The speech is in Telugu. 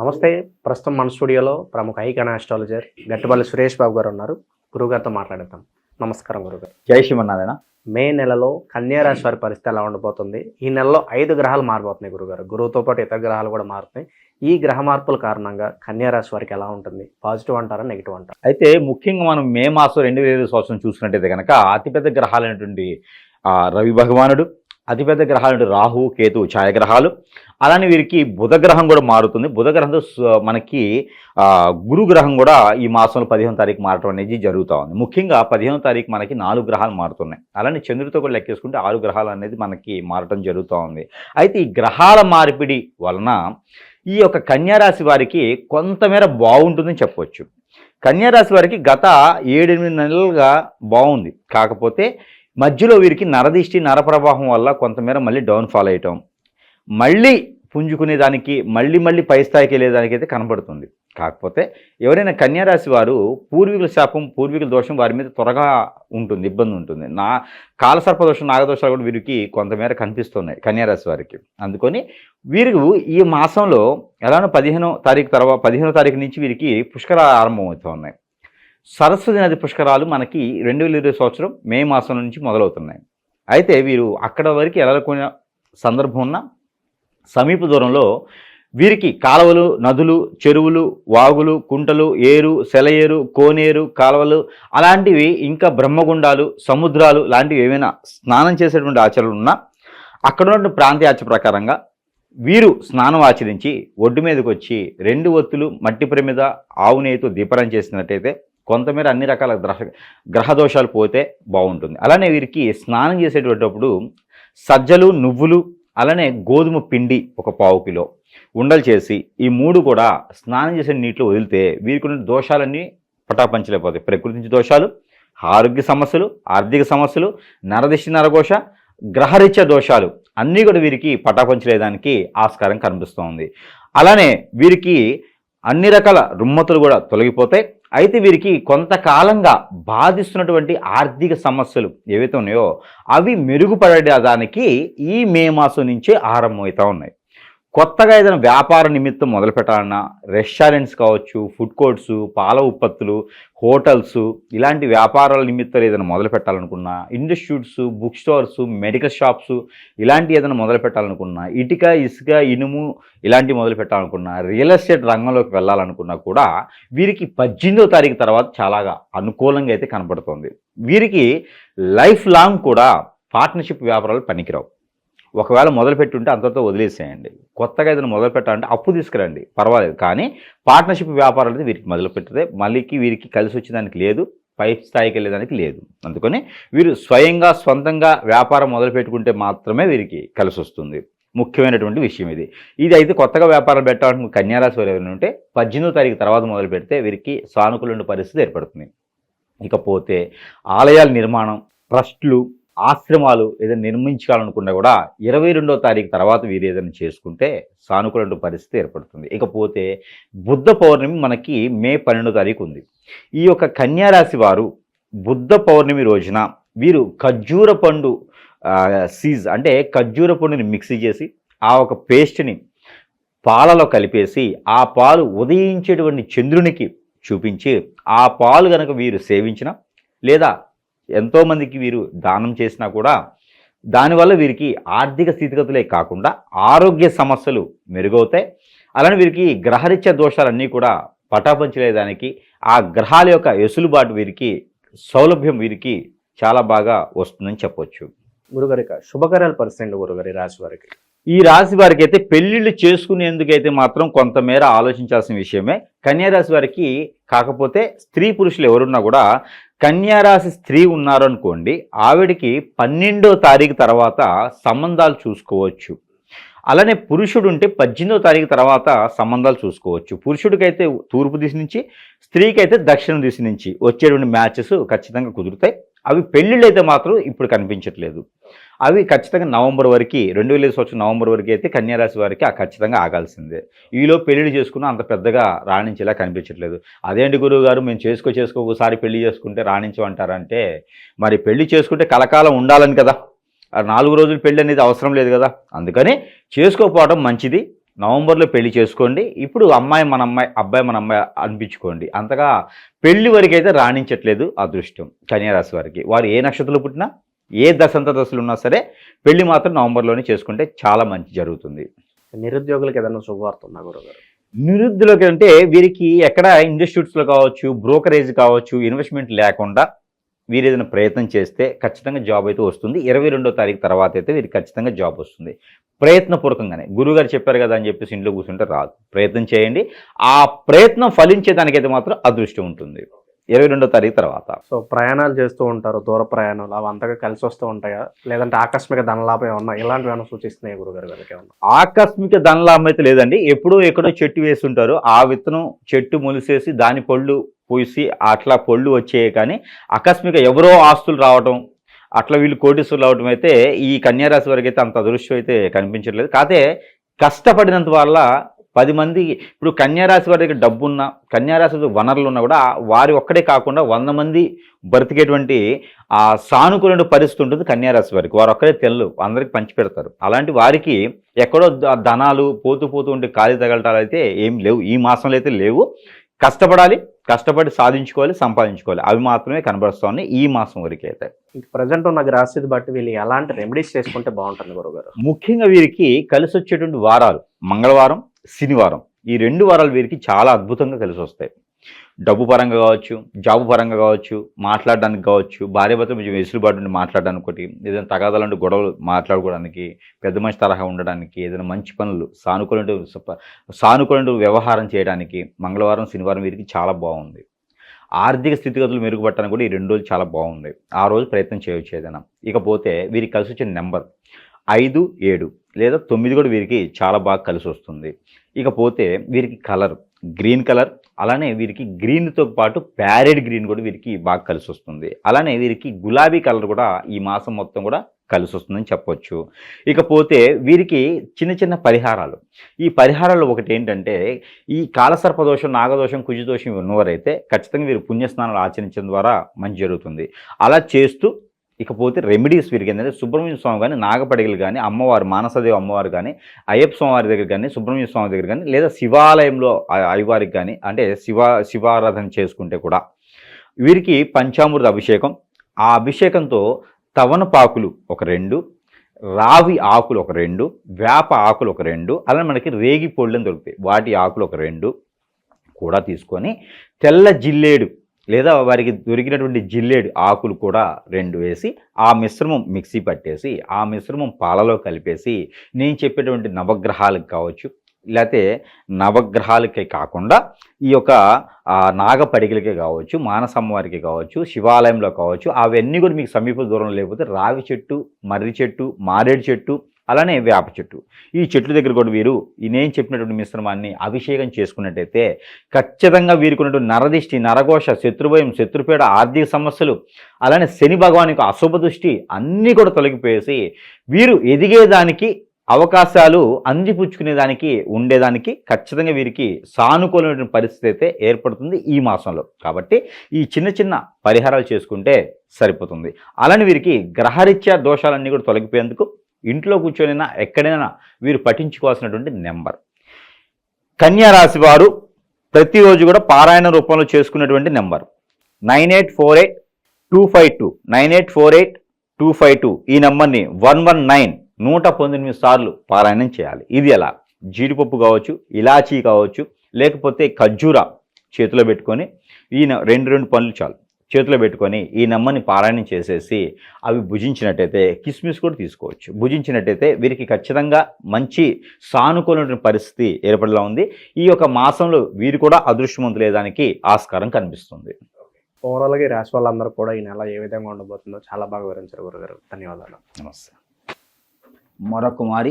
నమస్తే. ప్రస్తుతం మన స్టూడియోలో ప్రముఖ ఐకాన్ ఆస్ట్రాలజర్ గట్టుబల్లి సురేష్ బాబు గారు ఉన్నారు. గురుగారితో మాట్లాడతాం నమస్కారం గురుగారు జై శ్రీమన్నారాయణ. మే నెలలో కన్యా రాశి వారి పరిస్థితి ఎలా ఉండబోతుంది? ఈ నెలలో ఐదు గ్రహాలు మారిపోతున్నాయి గురుగారు గురువుతో పాటు ఇతర గ్రహాలు కూడా మారుతున్నాయి. ఈ గ్రహ మార్పుల కారణంగా కన్యా రాశి వారికి ఎలా ఉంటుంది? పాజిటివ్ అంటారా నెగిటివ్ అంటారా? అయితే ముఖ్యంగా మనం మే మాసం రెండు వేల సంవత్సరం చూసుకున్నట్టయితే కనుక అతిపెద్ద గ్రహాలైనటువంటి రవి భగవానుడు అతిపెద్ద గ్రహాలు రాహు కేతు ఛాయాగ్రహాలు. అలానే వీరికి బుధగ్రహం కూడా మారుతుంది. బుధగ్రహంతో మనకి గురుగ్రహం గురు గ్రహం కూడా ఈ మాసంలో పదిహేను తారీఖు మారటం అనేది జరుగుతూ ఉంది. ముఖ్యంగా పదిహేను తారీఖు మనకి నాలుగు గ్రహాలు మారుతున్నాయి. అలానే చంద్రుడితో కూడా లెక్కేసుకుంటే ఆరు గ్రహాలు అనేది మనకి మారటం జరుగుతూ ఉంది. అయితే ఈ గ్రహాల మార్పిడి వలన ఈ యొక్క కన్యారాశి వారికి కొంతమేర బాగుంటుందని చెప్పవచ్చు కన్యారాశి వారికి గత ఏడెనిమిది నెలలుగా బాగుంది. కాకపోతే మధ్యలో వీరికి నరదిష్టి నరప్రవాహం వల్ల కొంతమేర మళ్ళీ డౌన్ఫాల్ అయ్యటం. మళ్ళీ పుంజుకునేదానికి మళ్ళీ మళ్ళీ పై స్థాయికి వెళ్ళేదానికి అయితే కనబడుతుంది. కాకపోతే ఎవరైనా కన్యారాశి వారు పూర్వీకుల శాపం పూర్వీకుల దోషం వారి మీద త్వరగా ఉంటుంది ఇబ్బంది ఉంటుంది. నా కాలసర్ప దోషం నాగదోషాలు కూడా వీరికి కొంతమేర కనిపిస్తున్నాయి కన్యారాశి వారికి. అందుకని వీరు ఈ మాసంలో ఎలానో పదిహేనో తారీఖు తర్వాత పదిహేనో తారీఖు నుంచి వీరికి పుష్కరాలు ఆరంభమవుతూ ఉన్నాయి. సరస్వతి నది పుష్కరాలు మనకి రెండు వేల ఇరవై సంవత్సరం మే మాసం నుంచి మొదలవుతున్నాయి. అయితే వీరు అక్కడ వరకు వెళ్ళకునే సందర్భం ఉన్న సమీప దూరంలో వీరికి కాలువలు నదులు చెరువులు వాగులు కుంటలు ఏరు సెలయేరు కోనేరు కాలువలు అలాంటివి ఇంకా బ్రహ్మగుండాలు సముద్రాలు లాంటివి ఏమైనా స్నానం చేసేటువంటి ఆచరణలు ఉన్నా అక్కడ ఉన్నటువంటి ప్రాంతీయాచ ప్రకారంగా వీరు స్నానం ఆచరించి ఒడ్డు మీదకి వచ్చి రెండు ఒత్తులు మట్టి ప్రమిద ఆవు నెయ్యితో దీపనం చేసినట్టయితే కొంతమేర అన్ని రకాల గ్రహ గ్రహ దోషాలు పోతే బాగుంటుంది. అలానే వీరికి స్నానం చేసేటప్పుడు సజ్జలు నువ్వులు అలానే గోధుమ పిండి ఒక పావు కిలో ఉండలు చేసి ఈ మూడు కూడా స్నానం చేసే నీటిలో వదిలితే వీరికి ఉన్న దోషాలన్నీ పటాపంచలేకపోతాయి ప్రకృతి నుంచి దోషాలు ఆరోగ్య సమస్యలు ఆర్థిక సమస్యలు నరదిష్టి నరఘోష గ్రహరీత్య దోషాలు అన్నీ కూడా వీరికి పటాపంచలేదానికి ఆస్కారం కనిపిస్తోంది. అలానే వీరికి అన్ని రకాల రుమ్మతులు కూడా తొలగిపోతాయి. అయితే వీరికి కొంతకాలంగా బాధిస్తున్నటువంటి ఆర్థిక సమస్యలు ఏవైతే ఉన్నాయో అవి మెరుగుపడడానికి ఈ మే మాసం నుంచే ఆరంభమవుతూ ఉన్నాయి. కొత్తగా ఏదైనా వ్యాపార నిమిత్తం మొదలు పెట్టాలన్నా రెస్టారెంట్స్ కావచ్చు ఫుడ్ కోర్ట్స్ పాల ఉత్పత్తులు హోటల్స్ ఇలాంటి వ్యాపారాల నిమిత్తం ఏదైనా మొదలు పెట్టాలనుకున్నా institutes book stores medical shops ఇలాంటి ఏదైనా మొదలు పెట్టాలనుకున్నా ఇటుక ఇసుక ఇనుము ఇలాంటివి మొదలు పెట్టాలనుకున్నా రియల్ ఎస్టేట్ రంగంలోకి వెళ్ళాలనుకున్నా కూడా వీరికి పద్దెనిమిదో తారీఖు తర్వాత చాలాగా అనుకూలంగా అయితే కనపడుతుంది వీరికి లైఫ్ లాంగ్ కూడా పార్ట్నర్షిప్ వ్యాపారాలు పనికిరావు. ఒకవేళ మొదలు పెట్టుంటే అంతతో వదిలేసేయండి. కొత్తగా ఏదైనా మొదలు పెట్టాలంటే అప్పు తీసుకురండి. పర్వాలేదు. కానీ పార్ట్నర్షిప్ వ్యాపారాలు అయితే వీరికి మొదలు పెట్టితే మళ్ళీకి వీరికి కలిసి వచ్చేదానికి లేదు. పై స్థాయికి వెళ్ళేదానికి లేదు. అందుకని వీరు స్వయంగా సొంతంగా వ్యాపారం మొదలు పెట్టుకుంటే మాత్రమే వీరికి కలిసి వస్తుంది. ముఖ్యమైనటువంటి విషయం ఇది. ఇది అయితే కొత్తగా వ్యాపారం పెట్టాలంటే కన్యారాశి వారు ఎవరైనా ఉంటే పద్దెనిమిదో తారీఖు తర్వాత మొదలు పెడితే వీరికి సానుకూల పరిస్థితి ఏర్పడుతుంది. ఇకపోతే ఆలయాల నిర్మాణం ట్రస్ట్లు ఆశ్రమాలు ఏదైనా నిర్మించాలనుకున్నా కూడా ఇరవై రెండో తారీఖు తర్వాత వీరు ఏదైనా చేసుకుంటే సానుకూల పరిస్థితి ఏర్పడుతుంది. ఇకపోతే బుద్ధ పౌర్ణమి మనకి మే పన్నెండో తారీఖు ఉంది. ఈ యొక్క కన్యారాశి వారు బుద్ధ పౌర్ణమి రోజున వీరు ఖర్జూర పండు సీజ్ అంటే ఖర్జూర పండుని మిక్సీ చేసి ఆ ఒక పేస్ట్ని పాలలో కలిపేసి ఆ పాలు ఉదయించేటువంటి చంద్రునికి చూపించి ఆ పాలు గనక వీరు సేవించిన లేదా ఎంతోమందికి వీరు దానం చేసినా కూడా దానివల్ల వీరికి ఆర్థిక స్థితిగతులే కాకుండా ఆరోగ్య సమస్యలు మెరుగవుతాయి. అలానే వీరికి గ్రహరీత్య దోషాలన్నీ కూడా పటాపంచలేదానికి ఆ గ్రహాల యొక్క ఎసులుబాటు వీరికి సౌలభ్యం వీరికి చాలా బాగా వస్తుందని చెప్పొచ్చు. గురుగారి ఇక శుభకార్యాల పరిస్థితి గురుగారి రాశి వారికి. ఈ రాశి వారికి అయితే పెళ్ళిళ్ళు చేసుకునేందుకైతే మాత్రం కొంతమేర ఆలోచించాల్సిన విషయమే. కన్యారాశి వారికి కాకపోతే స్త్రీ పురుషులు ఎవరున్నా కూడా కన్యారాశి స్త్రీ ఉన్నారు అనుకోండి ఆవిడకి పన్నెండో తారీఖు తర్వాత సంబంధాలు చూసుకోవచ్చు. అలానే పురుషుడు ఉంటే పద్దెనిమిదో తారీఖు తర్వాత సంబంధాలు చూసుకోవచ్చు. పురుషుడికైతే తూర్పు దిశ నుంచి స్త్రీకి అయితే దక్షిణ దిశ నుంచి వచ్చేటువంటి మ్యాచెస్ ఖచ్చితంగా కుదురుతాయి. అవి పెళ్ళిళ్ళు అయితే మాత్రం ఇప్పుడు కనిపించట్లేదు. అవి ఖచ్చితంగా నవంబర్ వరకు రెండు వేల సంవత్సరం నవంబర్ వరకు అయితే కన్యారాశి వారికి ఆ ఖచ్చితంగా ఆగాల్సిందే. ఈలో పెళ్ళి చేసుకున్న అంత పెద్దగా రాణించేలా కనిపించట్లేదు. అదేంటి గురువు గారు మేము చేసుకో చేసుకో ఒకసారి పెళ్ళి చేసుకుంటే రాణించమంటారంటే మరి పెళ్ళి చేసుకుంటే కలకాలం ఉండాలని కదా. నాలుగు రోజులు పెళ్ళి అనేది అవసరం లేదు కదా. అందుకని చేసుకోకపోవడం మంచిది. నవంబర్లో పెళ్ళి చేసుకోండి. ఇప్పుడు అమ్మాయి మన అమ్మాయి అబ్బాయి మన అమ్మాయి అనిపించుకోండి. అంతగా పెళ్ళి వరకు అయితే రాణించట్లేదు అదృష్టం కన్యారాశి వారికి. వారు ఏ నక్షత్రంలో పుట్టినా? ఏ దశంత దశలు ఉన్నా సరే పెళ్ళి మాత్రం నవంబర్లోనే చేసుకుంటే చాలా మంచి జరుగుతుంది. నిరుద్యోగులకు ఏదైనా శుభవార్త ఉందా గురుగారు? నిరుద్యోగులకి అంటే వీరికి ఎక్కడ ఇన్స్టిట్యూట్స్లో కావచ్చు బ్రోకరేజ్ కావచ్చు ఇన్వెస్ట్మెంట్ లేకుండా వీరు ఏదైనా ప్రయత్నం చేస్తే ఖచ్చితంగా జాబ్ అయితే వస్తుంది. ఇరవై రెండో తారీఖు తర్వాత అయితే వీరికి ఖచ్చితంగా జాబ్ వస్తుంది. ప్రయత్నపూర్వకంగానే గురుగారు చెప్పారు కదా అని చెప్పేసి ఇంట్లో కూర్చుంటే రాదు. ప్రయత్నం చేయండి. ఆ ప్రయత్నం ఫలించేదానికైతే మాత్రం అదృష్టం ఉంటుంది. ఇరవై రెండో తారీఖు తర్వాత. సో ప్రయాణాలు చేస్తూ ఉంటారు దూర ప్రయాణాలు అవి అంతగా కలిసి వస్తూ ఉంటాయా? లేదంటే ఆకస్మిక ధనలాభం ఏమన్నా ఇలాంటివి ఏమైనా సూచిస్తున్నాయి గురుగారు గారికి ఏమన్నా? ఆకస్మిక ధనలాభం అయితే లేదండి. ఎప్పుడో ఎక్కడో చెట్టు వేసి ఉంటారు ఆ విత్తనం చెట్టు మొలిసేసి దాని పళ్ళు పూసి అట్లా పళ్ళు వచ్చాయి కానీ ఆకస్మిక ఎవరో ఆస్తులు రావటం అట్లా వీళ్ళు కోటీశ్వరులు రావటం అయితే ఈ కన్యారాశి వరకు అయితే అంత అదృష్టం అయితే కనిపించట్లేదు. కాకపోతే కష్టపడినంత వల్ల పది మంది ఇప్పుడు కన్యారాశి వారి దగ్గర డబ్బు ఉన్నా కన్యారాశి వనరులు ఉన్నా కూడా వారి ఒక్కడే కాకుండా వంద మంది బ్రతికేటువంటి ఆ సానుకూల పరిస్థితి ఉంటుంది కన్యారాశి వారికి. వారు ఒక్కడే తెల్లు అందరికి పంచి పెడతారు. అలాంటి వారికి ఎక్కడో ధనాలు పోతూ పోతూ ఉంటే ఖాళీ తగలటాలు అయితే ఏం లేవు. ఈ మాసంలో అయితే లేవు. కష్టపడాలి కష్టపడి సాధించుకోవాలి సంపాదించుకోవాలి. అవి మాత్రమే కనబడుతున్నాయి ఈ మాసం వరకు అయితే. ప్రజెంట్ ఉన్న గ్రాస్థితి బట్టి వీళ్ళు ఎలాంటి రెమెడీస్ చేసుకుంటే బాగుంటుంది గురుగారు? ముఖ్యంగా వీరికి కలిసి వచ్చేటువంటి వారాలు. మంగళవారం శనివారం. ఈ రెండు వారాలు వీరికి చాలా అద్భుతంగా కలిసి వస్తాయి. డబ్బు పరంగా కావచ్చు జాబు పరంగా కావచ్చు మాట్లాడడానికి కావచ్చు భార్యభర్త కొంచెం వెసులుబాటు ఉండి మాట్లాడడానికి ఒకటి ఏదైనా తగాదాలంటే గొడవలు మాట్లాడుకోవడానికి పెద్ద మనిషి తరహా ఉండడానికి ఏదైనా మంచి పనులు సానుకూల సానుకూలంటూ వ్యవహారం చేయడానికి మంగళవారం శనివారం వీరికి చాలా బాగుంది. ఆర్థిక స్థితిగతులు మెరుగుపట్టడానికి కూడా ఈ రెండు రోజులు చాలా బాగుంది. ఆ రోజు ప్రయత్నం చేయవచ్చు ఏదైనా. ఇకపోతే వీరికి కలిసి వచ్చిన నెంబర్ ఐదు ఏడు లేదా తొమ్మిది కూడా వీరికి చాలా బాగా కలిసి వస్తుంది. ఇకపోతే వీరికి కలర్ గ్రీన్ కలర్ అలానే వీరికి గ్రీన్తో పాటు ప్యారెడ్ గ్రీన్ కూడా వీరికి బాగా కలిసి వస్తుంది. అలానే వీరికి గులాబీ కలర్ కూడా ఈ మాసం మొత్తం కూడా కలిసి వస్తుందని చెప్పొచ్చు. ఇకపోతే వీరికి చిన్న చిన్న పరిహారాలు. ఈ పరిహారాలు ఒకటి ఏంటంటే ఈ కాలసర్పదోషం నాగదోషం కుజదోషం ఉన్నవారైతే ఖచ్చితంగా వీరు పుణ్యస్నానాలు ఆచరించడం ద్వారా మంచి జరుగుతుంది. అలా చేస్తూ ఇకపోతే రెమెడీస్ వీరికి ఏంటంటే సుబ్రహ్మణ్య స్వామి కానీ నాగపడిగలు కానీ అమ్మవారు మానసదేవి అమ్మవారు కానీ అయ్యప్ప స్వామివారి దగ్గర కానీ సుబ్రహ్మణ్య స్వామి దగ్గర కానీ లేదా శివాలయంలో అయ్యవారికి కానీ అంటే శివ శివారాధన చేసుకుంటే కూడా వీరికి పంచామృత అభిషేకం. ఆ అభిషేకంతో తవనపాకులు ఒక రెండు రావి ఆకులు ఒక రెండు వేప ఆకులు ఒక రెండు అలానే మనకి రేగి పొళ్ళని దొరుకుతాయి. వాటి ఆకులు ఒక రెండు కూడా తీసుకొని తెల్ల జిల్లేడు లేదా వారికి దొరికినటువంటి జిల్లేడు ఆకులు కూడా రెండు వేసి ఆ మిశ్రమం మిక్సీ పట్టేసి ఆ మిశ్రమం పాలలో కలిపేసి నేను చెప్పేటువంటి నవగ్రహాలకు కావచ్చు లేకపోతే నవగ్రహాలకే కాకుండా ఈ యొక్క ఆ, నాగపడిగలకే కావచ్చు మానసమ్మ వారికి కావచ్చు శివాలయంలో కావచ్చు అవన్నీ కూడా మీకు సమీప దూరం లేకపోతే రావి చెట్టు మర్రి చెట్టు మారేడు చెట్టు అలానే వేప చెట్టు. ఈ చెట్ల దగ్గర కూడా వీరు ఈ నేను చెప్పినటువంటి మిశ్రమాన్ని అభిషేకం చేసుకున్నట్టయితే ఖచ్చితంగా వీరికున్నటువంటి నరదిష్టి నరఘోష శత్రుభయం శత్రుపేడ ఆర్థిక సమస్యలు అలానే శని భగవాన్ యొక్క అశుభ దృష్టి అన్నీ కూడా తొలగిపోయేసి వీరు ఎదిగేదానికి అవకాశాలు అందిపుచ్చుకునేదానికి ఉండేదానికి ఖచ్చితంగా వీరికి సానుకూలమైనటువంటి పరిస్థితి అయితే ఏర్పడుతుంది ఈ మాసంలో. కాబట్టి ఈ చిన్న చిన్న పరిహారాలు చేసుకుంటే సరిపోతుంది. అలానే వీరికి గ్రహరీత్యా దోషాలన్నీ కూడా తొలగిపోయేందుకు ఇంట్లో కూర్చొనైనా ఎక్కడైనా వీరు పఠించుకోవాల్సినటువంటి నెంబర్. కన్యా రాశి వారు ప్రతిరోజు కూడా పారాయణ రూపంలో చేసుకున్నటువంటి number. Nine eight four eight two five two. Nine eight four eight two five two. ఈ నెంబర్ని వన్ వన్ నైన్ నూట పంతొమ్మిది సార్లు పారాయణం చేయాలి. ఇది ఎలా? జీడిపప్పు కావచ్చు ఇలాచీ కావచ్చు లేకపోతే ఖర్జూర చేతిలో పెట్టుకొని ఈయన రెండు రెండు పనులు చాలు. చేతిలో పెట్టుకొని ఈ నెమ్మని పారాయణం చేసేసి అవి భుజించినట్టయితే కిస్మిస్ కూడా తీసుకోవచ్చు. భుజించినట్టయితే వీరికి ఖచ్చితంగా మంచి సానుకూలమైన పరిస్థితి ఏర్పడేలా ఉంది. ఈ యొక్క మాసంలో వీరు కూడా అదృష్టవంతులేదానికి ఆస్కారం కనిపిస్తుంది. ఓవరాల్గా ఈ రాశి వాళ్ళందరూ కూడా ఈ నెల ఏ విధంగా ఉండబోతుందో చాలా బాగా వివరించారు గురుగారు. ధన్యవాదాలు. నమస్తే. మరొక మారి